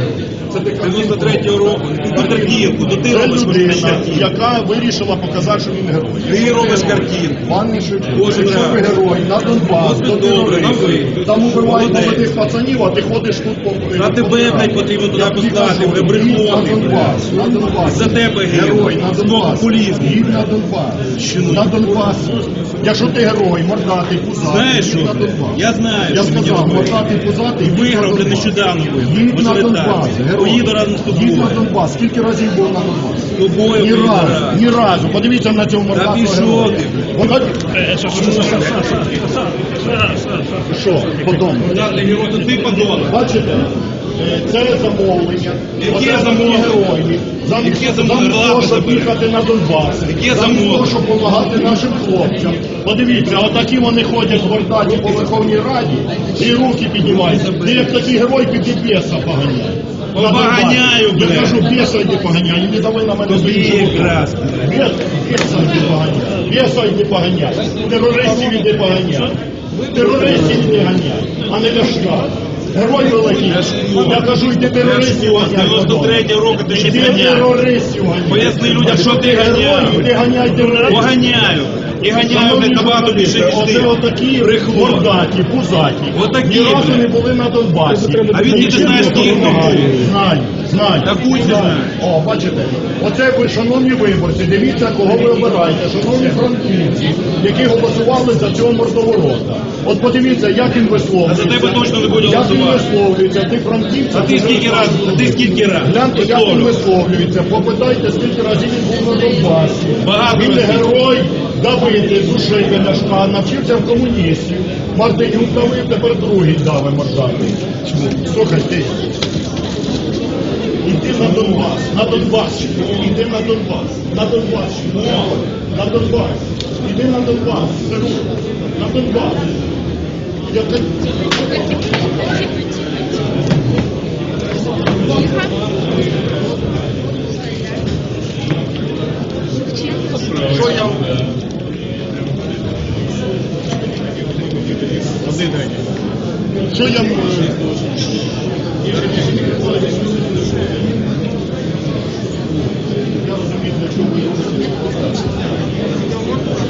to 93-го року, картинку, то ти Це робиш людина, картинку. яка вирішила показати, що він герой. Ти робиш картинку. Шевченко, Кожен якщо ви герой, на Донбас, до добре, терористів, ви. там убивають Молодець. молодих пацанів, а ти ходиш тут по Та тебе, блядь, потрібно туди послати, вже брехони, На Донбас, на Донбас. За тебе герой, на Знову Донбас. популізм. Їдь на Донбас. На Донбас. Якщо ти герой, мордатий, пузатий, Знаєш їдь що? на Донбас. Я знаю, Я що мені сказав, робити. мордатий, пузатий, їдь виграв, на вже Донбас. нещодавно. Їдь на Донбас, герой. Поїду разом з тобою. Їдь на Донбас. Скільки разів був на Донбас? З тобою Ні поїду разу, раз. ні разу. Подивіться на цього пішов ти. Вона- Що, герой, то ти подонок. Бачите, е, це замовлення. Яке Оце замовлення? герої. Замість Яке замість того, щоб їхати на Донбас. Яке Замість того, щоб допомагати нашим хлопцям. Подивіться, отакі вони ходять в Гордані по Верховній Раді і руки піднімаються. Ти як такий герой піди біса поганяй. Поганяю, Я кажу, біса йди поганяй, не давай на мене Тобі своїм якраз. Бес, беса йди поганяй. Беса йди поганяй. Терористів іди поганяй. Терористів іди ганяй, а не ляшка. Герой великий. Я кажу, йди терористів ганяй. 93-го року ти щось Іди терористів ганяй. Поясни людям, що ти ганяв. герой, Іди ганяй терористів. Поганяю. І не набагато більше, ніж ти. Оце отакі мордаті, пузаті. Отакі, Ні разу не були на Донбасі. А він не знаєш, хто їх. Знаю, знаю. Та будь не знає. О, бачите, оце ви, шановні виборці, дивіться, кого ви обираєте, шановні франківці, які голосували за цього мордоворота. От подивіться, як він висловлюється. А за тебе точно не буде Як він висловлюється, ти франківця. А ти скільки раз, а ти скільки раз? Гляньте, як він висловлюється. Попитайте, скільки разів він був на Донбасі. Багато Він герой давити, душити Ляшка, навчився в комуністів. Мартинюк давив, тепер другий дави мордатий. Слухай, ти. Іди на Донбас, на Донбас, іди на Донбас, на Донбас, на Донбас, іди на Донбас, на Донбас. Я Що я... Я розумію, для чого робите.